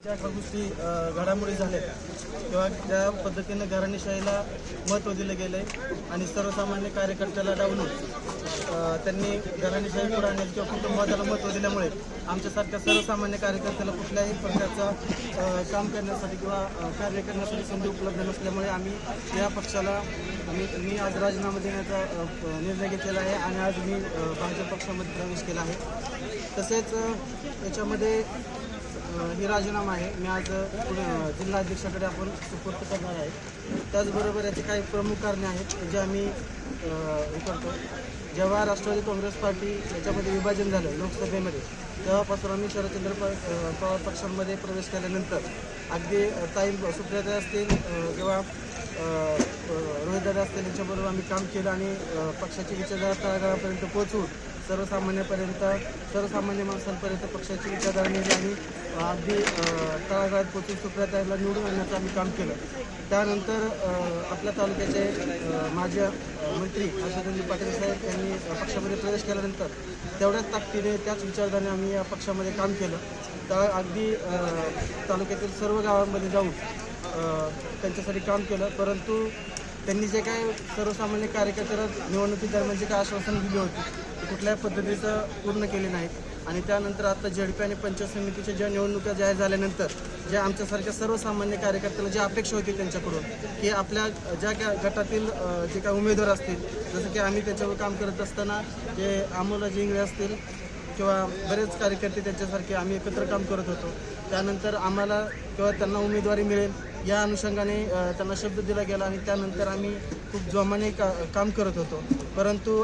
ज्या गोष्टी घडामोडी झाल्या किंवा ज्या पद्धतीने घराणेशाहीला महत्त्व दिलं गेलं आहे आणि सर्वसामान्य कार्यकर्त्याला डावलून त्यांनी घराणेशाही पुढे आणण्याची किंवा कुटुंबाला महत्त्व दिल्यामुळे आमच्यासारख्या सर्वसामान्य कार्यकर्त्याला कुठल्याही प्रकारचा काम करण्यासाठी किंवा कार्य करण्यासाठी संधी उपलब्ध नसल्यामुळे आम्ही या पक्षाला आम्ही मी आज राजीनामा देण्याचा निर्णय घेतलेला आहे आणि आज मी भाजप पक्षामध्ये प्रवेश केला आहे. तसेच याच्यामध्ये हे ही राजीनामा आहे. मी आज जिल्हाध्यक्षाकडे आपण सुपूर्त करणार आहे. त्याचबरोबर याचे काही प्रमुख कारणे आहेत जे आम्ही हे करतो. जेव्हा राष्ट्रवादी काँग्रेस पार्टी याच्यामध्ये विभाजन झालं लोकसभेमध्ये तेव्हापासून आम्ही शरदचंद्र प पवार पक्षांमध्ये प्रवेश केल्यानंतर अगदी ताई सुप्रियाताई असतील जेव्हा किंवा रोहितदादा असतील यांच्याबरोबर आम्ही काम केलं आणि पक्षाची विचारधारा तळागाळापर्यंत पोहोचून सर्वसामान्यपर्यंत सर्वसामान्य माणसांपर्यंत पक्षाची विचारधारा नेली आणि अगदी तळागाळात पोहोचून सुप्रियाताईला निवडून आणण्याचं आम्ही काम केलं. त्यानंतर आपल्या तालुक्याचे माझे मंत्री हर्षदंजी पाटील साहेब यांनी पक्षामध्ये प्रवेश केल्यानंतर तेवढ्याच ताकदीने त्याच विचारधाराने आम्ही या पक्षामध्ये काम केलं. त्या अगदी तालुक्यातील सर्व गावांमध्ये जाऊन त्यांच्यासाठी काम केलं परंतु त्यांनी जे काय सर्वसामान्य कार्यकर्त्याला निवडणुकीदरम्यान जे काय आश्वासन दिले होते ते कुठल्याही पद्धतीचं पूर्ण केले नाहीत. आणि त्यानंतर आता झेडपी आणि पंचायत समितीच्या ज्या निवडणुका जाहीर झाल्यानंतर ज्या आमच्यासारख्या सर्वसामान्य कार्यकर्त्याला जी अपेक्षा होती त्यांच्याकडून की आपल्या ज्या काय गटातील जे काय उमेदवार असतील जसं की आम्ही त्याच्यावर काम करत असताना जे अमोलाजी इंगळे असतील किंवा बरेच कार्यकर्ते त्यांच्यासारखे आम्ही एकत्र काम करत होतो. त्यानंतर आम्हाला किंवा त्यांना उमेदवारी मिळेल या अनुषंगाने त्यांना शब्द दिला गेला आणि त्यानंतर आम्ही खूप जोमाने का काम करत होतो. परंतु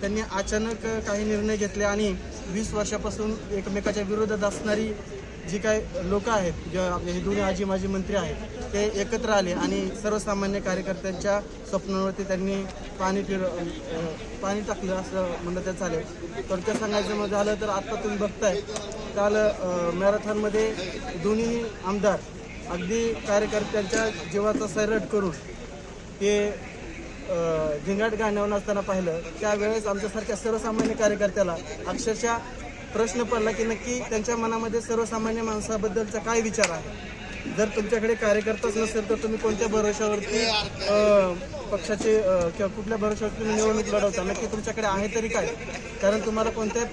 त्यांनी अचानक काही निर्णय घेतले आणि वीस वर्षापासून एकमेकाच्या विरोधात असणारी जी काय लोक आहेत जे आपले हे दोन्ही आजी माजी मंत्री आहेत ते एकत्र आले आणि सर्वसामान्य कार्यकर्त्यांच्या स्वप्नावरती त्यांनी पाणी फिर पाणी टाकलं असं म्हणलं तर चालेल. थोडक्यात सांगायचं मग झालं तर आत्ता तुम्ही बघताय. काल मॅरेथॉनमध्ये दोन्ही आमदार अगदी कार्यकर्त्यांच्या जीवाचा सैरट करून ते झिंगाट गाण्यावर असताना पाहिलं त्यावेळेस आमच्यासारख्या सर्वसामान्य कार्यकर्त्याला अक्षरशः प्रश्न पडला की नक्की त्यांच्या मनामध्ये सर्वसामान्य माणसाबद्दलचा काय विचार आहे? जर तुमच्याकडे कार्यकर्ताच नसेल तर तुम्ही कोणत्या भरोशावरती पक्षाचे किंवा कुठल्या भरोशावरती तुम्ही निवडणूक लढवता? नक्की तुमच्याकडे आहे तरी काय? कारण तुम्हाला कोणत्या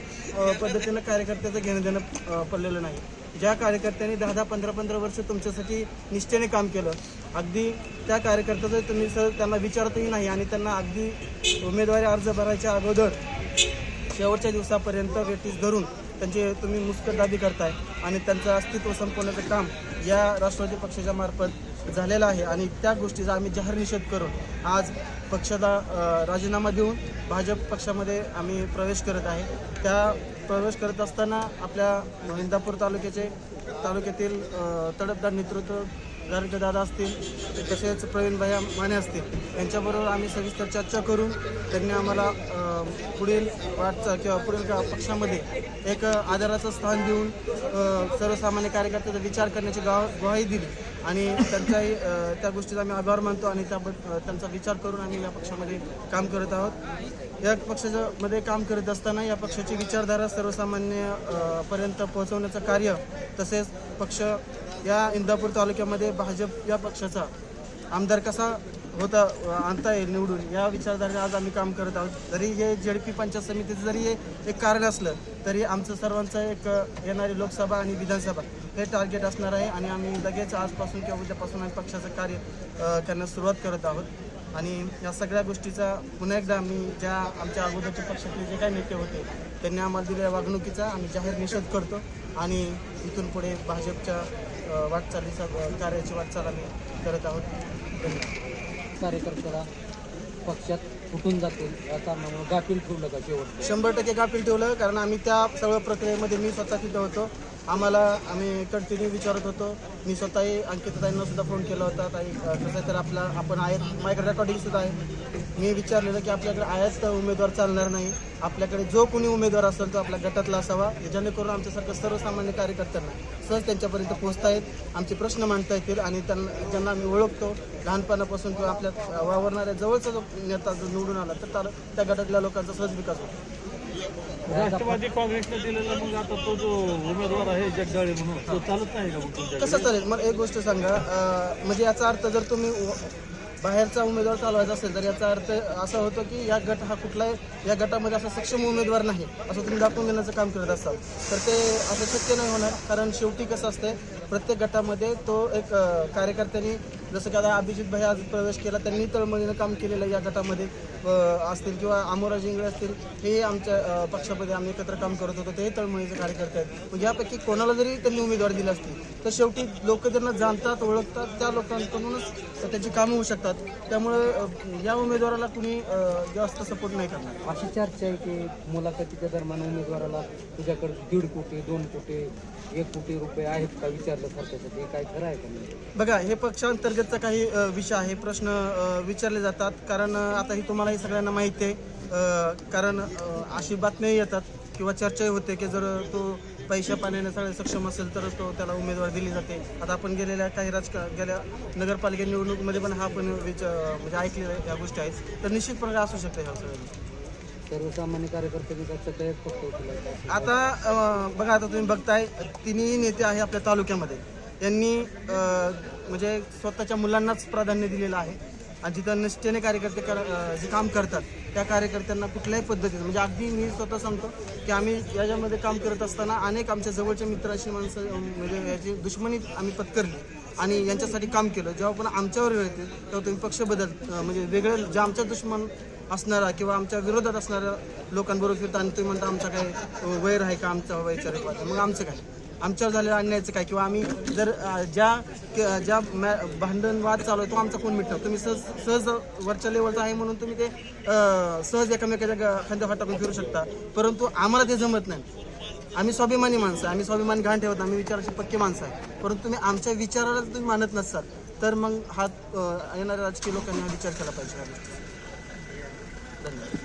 पद्धतीनं कार्यकर्त्याचं घेणं देणं पडलेलं नाही. ज्या कार्यकर्त्यांनी दहा दहा पंधरा पंधरा वर्ष तुमच्यासाठी निष्ठेने काम केलं अगदी त्या कार्यकर्त्याचं तुम्ही सर त्यांना विचारतही नाही आणि त्यांना अगदी उमेदवारी अर्ज भरायच्या अगोदर शेवटच्या दिवसापर्यंत व्यक्तीस धरून त्यांचे तुम्ही मुस्कटदाबी करताय आणि त्यांचं अस्तित्व संपवण्याचं काम या राष्ट्रवादी पक्षाच्या मार्फत झालेलं आहे. आणि त्या गोष्टीचा आम्ही जाहीर निषेध करून आज पक्षाला राजीनामा देऊन भाजप पक्षामध्ये आम्ही प्रवेश करत आहे. त्या प्रवेश करत असताना आपल्या इंदापूर तालुक्याचे तालुक्यातील अ, तडफदार नेतृत्व गारगे दादा असतील तसेच प्रवीण भैया माने असतील यांच्याबरोबर आम्ही सविस्तर चर्चा करून त्यांनी आम्हाला पुढील वाटचा किंवा पुढील पक्षामध्ये एक आदराचं स्थान देऊन सर्वसामान्य कार्यकर्त्याचा विचार करण्याची गाव ग्वाही दिली. आणि त्यांचाही त्या गोष्टीचा आम्ही आभार मानतो आणि त्याबद्दल त्यांचा विचार करून आम्ही या पक्षामध्ये काम करत आहोत. या पक्षाच्या मध्ये काम करत असताना या पक्षाची विचारधारा सर्वसामान्य पर्यंत पोहोचवण्याचं कार्य तसेच पक्ष या इंदापूर तालुक्यामध्ये भाजप या पक्षाचा आमदार कसा होता आणता येईल निवडून? या विचारधारेने आज आम्ही काम करत आहोत. जरी हे जेडपी पंचायत समितीचं जरी हे एक कारण असलं तरी आमचं सर्वांचं एक येणारी लोकसभा आणि विधानसभा हे टार्गेट असणार आहे आणि आम्ही लगेच आजपासून किंवा उद्यापासून आम्ही पक्षाचं कार्य करण्यास सुरुवात करत आहोत. आणि या सगळ्या गोष्टीचा पुन्हा एकदा आम्ही ज्या आमच्या अगोदरच्या पक्षातले जे काही नेते होते त्यांनी आम्हाला दिलेल्या वागणुकीचा आम्ही जाहीर निषेध करतो. आणि इथून पुढे भाजपच्या वाटचालीचा कार्याची वाटचाल आम्ही करत आहोत. धन्यवाद कार्यकर्त्याला पक्षात फुटून जातील या कारणामुळे गाफील ठेवलं का शेवट शंभर टक्के गाफील ठेवलं कारण आम्ही त्या सगळ्या प्रक्रियेमध्ये मी स्वतः तिथं होतो. आम्हाला आम्ही कंटिन्यू विचारत होतो. मी स्वतःही अंकिताताईंना सुद्धा फोन केला होता. ताई कसं तर आपला आपण आहेत माझ्याकडे रेकॉर्डिंग सुद्धा आहे. मी विचारलेलं की आपल्याकडे आयात उमेदवार चालणार नाही? आपल्याकडे जो कोणी उमेदवार असेल तो आपल्या गटातला असावा जेणेकरून आमच्यासारखं सर्वसामान्य कार्यकर्त्यांना सहज त्यांच्यापर्यंत पोहोचता येत आमचे प्रश्न मांडता येतील आणि त्यांना ज्यांना आम्ही ओळखतो लहानपणापासून किंवा आपल्या वावरणाऱ्या जवळचा जो नेता जो निवडून आला तर त्या गटातल्या लोकांचा सहज विकास होतो. राष्ट्रवादी काँग्रेसने दिलेला मग आता तो जो उमेदवार आहे जगदाळे म्हणून तो चालत नाही का कसं चालेल? मला एक गोष्ट सांगा. म्हणजे याचा अर्थ जर तुम्ही बाहेरचा उमेदवार चालवायचा असेल तर याचा अर्थ असा होतो की या गट हा कुठलाही या गटामध्ये असा सक्षम उमेदवार नाही असं तुम्ही दाखवून देण्याचं काम करत असाल. तर ते असं शक्य नाही होणार कारण शेवटी कसं असतंय प्रत्येक गटामध्ये तो एक कार्यकर्त्यांनी जसं की आता अभिजित भाई आज प्रवेश केला त्यांनी तळमळीनं काम केलेलं या गटामध्ये असतील किंवा अमोराज इंगळे असतील हे आमच्या पक्षामध्ये आम्ही एकत्र काम करत होतो ते तळमळीचे कार्यकर्ते आहेत. मग यापैकी कोणाला जरी त्यांनी उमेदवार दिला असतील तर शेवटी लोक त्यांना जाणतात ओळखतात त्या लोकांकडूनच त्यांची कामं होऊ शकतात. त्यामुळे या उमेदवाराला कुणी जास्त सपोर्ट नाही करणार. अशी चर्चा आहे की मुलाखतीच्या दरम्यान उमेदवाराला तुझ्याकडे दीड कोटी दोन कोटी एक कोटी रुपये आहेत का विचारलं हे काय खरं आहे का? बघा हे पक्षांतर्गतचा काही विषय आहे प्रश्न विचारले जातात. कारण आता ही तुम्हालाही सगळ्यांना माहिती आहे. कारण अशी बातम्याही येतात किंवा चर्चाही होते की जर तो पैशा पाण्याने सगळे सक्षम असेल तरच तो त्याला उमेदवार दिली जाते. आता आपण गेलेल्या काही राजका गेल्या नगरपालिका निवडणुकीमध्ये पण हा पण विच म्हणजे ऐकलेल्या या गोष्टी आहेत. तर निश्चितपणे असू शकते ह्या सगळ्या गोष्टी. सर्वसामान्य असं. आता बघा आता तुम्ही बघताय तिन्ही नेते आहे आपल्या तालुक्यामध्ये. यांनी म्हणजे स्वतःच्या मुलांनाच प्राधान्य दिलेलं आहे. आणि जिथं निष्ठेने कार्यकर्ते कर जे काम करतात त्या कार्यकर्त्यांना कुठल्याही पद्धतीचं म्हणजे अगदी मी स्वतः सांगतो की आम्ही याच्यामध्ये काम करत असताना अनेक आमच्या जवळच्या मित्राशी माणसं म्हणजे याची दुश्मनी आम्ही पत्करली. आणि यांच्यासाठी काम केलं. जेव्हा पण आमच्यावर वेळ येते तेव्हा तुम्ही पक्ष बदल म्हणजे वेगळं जे आमच्या दुश्मन असणारा किंवा आमच्या विरोधात असणाऱ्या लोकांबरोबर फिरता आणि तुम्ही म्हणता आमचा काय वैर आहे का? आमचा वैचारिक मग आमचं काय? आमच्यावर झालेलं अन्यायाचं काय? किंवा आम्ही जर ज्या ज्या मॅ चालू आहे तो आमचा कोण मिटणार? तुम्ही सहज सहज वरच्या लेवलचा आहे म्हणून तुम्ही ते सहज एकामेकाच्या ग- खांद्यावर टाकून फिरू शकता. परंतु आम्हाला ते जमत नाही. आम्ही स्वाभिमानी माणसं आहे. आम्ही स्वाभिमान घाण ठेवत आम्ही विचाराची पक्के माणसं आहे. परंतु तुम्ही आमच्या विचाराला तुम्ही मानत नसाल तर मग हा येणाऱ्या राजकीय लोकांनी हा विचार केला पाहिजे. धन्यवाद.